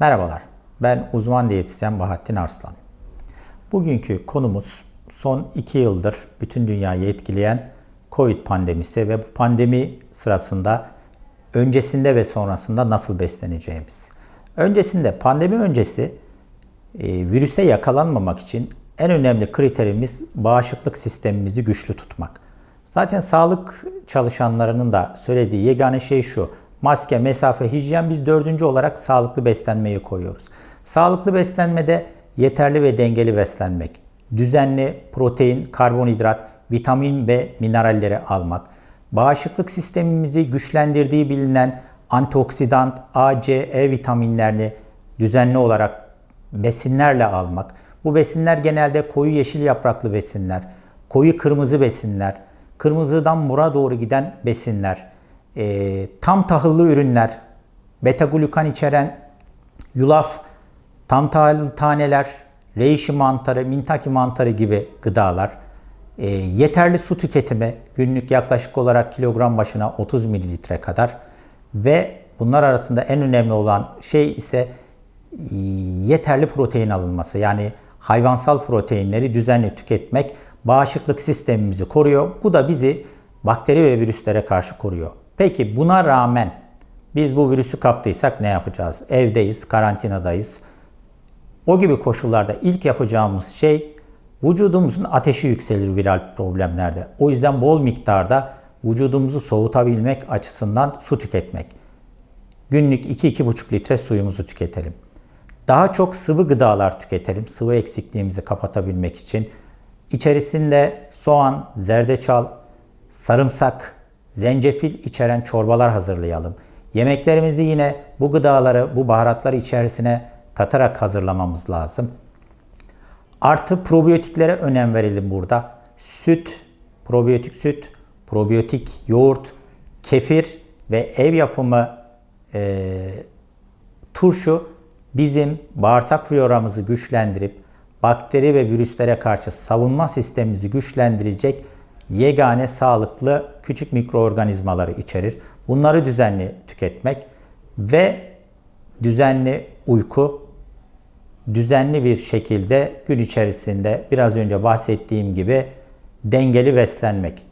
Merhabalar, ben uzman diyetisyen Bahattin Arslan. Bugünkü konumuz son 2 yıldır bütün dünyayı etkileyen Covid pandemisi ve bu pandemi sırasında öncesinde ve sonrasında nasıl besleneceğimiz. Öncesinde, pandemi öncesi e, virüse yakalanmamak için en önemli kriterimiz bağışıklık sistemimizi güçlü tutmak. Zaten sağlık çalışanlarının da söylediği yegane şey şu. Maske, mesafe, hijyen biz dördüncü olarak sağlıklı beslenmeyi koyuyoruz. Sağlıklı beslenmede yeterli ve dengeli beslenmek, düzenli protein, karbonhidrat, vitamin ve mineralleri almak, bağışıklık sistemimizi güçlendirdiği bilinen antioksidan A, C, E vitaminlerini düzenli olarak besinlerle almak. Bu besinler genelde koyu yeşil yapraklı besinler, koyu kırmızı besinler, kırmızıdan mora doğru giden besinler, e, tam tahıllı ürünler, beta glukan içeren yulaf, tam tahıllı taneler, reishi mantarı, mintaki mantarı gibi gıdalar, e, yeterli su tüketimi günlük yaklaşık olarak kilogram başına 30 mililitre kadar ve bunlar arasında en önemli olan şey ise e, yeterli protein alınması. Yani hayvansal proteinleri düzenli tüketmek bağışıklık sistemimizi koruyor. Bu da bizi bakteri ve virüslere karşı koruyor. Peki buna rağmen biz bu virüsü kaptıysak ne yapacağız? Evdeyiz, karantinadayız. O gibi koşullarda ilk yapacağımız şey vücudumuzun ateşi yükselir viral problemlerde. O yüzden bol miktarda vücudumuzu soğutabilmek açısından su tüketmek. Günlük 2-2,5 litre suyumuzu tüketelim. Daha çok sıvı gıdalar tüketelim. Sıvı eksikliğimizi kapatabilmek için. İçerisinde soğan, zerdeçal, sarımsak, zencefil içeren çorbalar hazırlayalım. Yemeklerimizi yine bu gıdaları, bu baharatları içerisine katarak hazırlamamız lazım. Artı probiyotiklere önem verelim burada. Süt, probiyotik süt, probiyotik yoğurt, kefir ve ev yapımı e, turşu bizim bağırsak floramızı güçlendirip bakteri ve virüslere karşı savunma sistemimizi güçlendirecek yegane sağlıklı küçük mikroorganizmaları içerir. Bunları düzenli tüketmek ve düzenli uyku, düzenli bir şekilde gün içerisinde biraz önce bahsettiğim gibi dengeli beslenmek.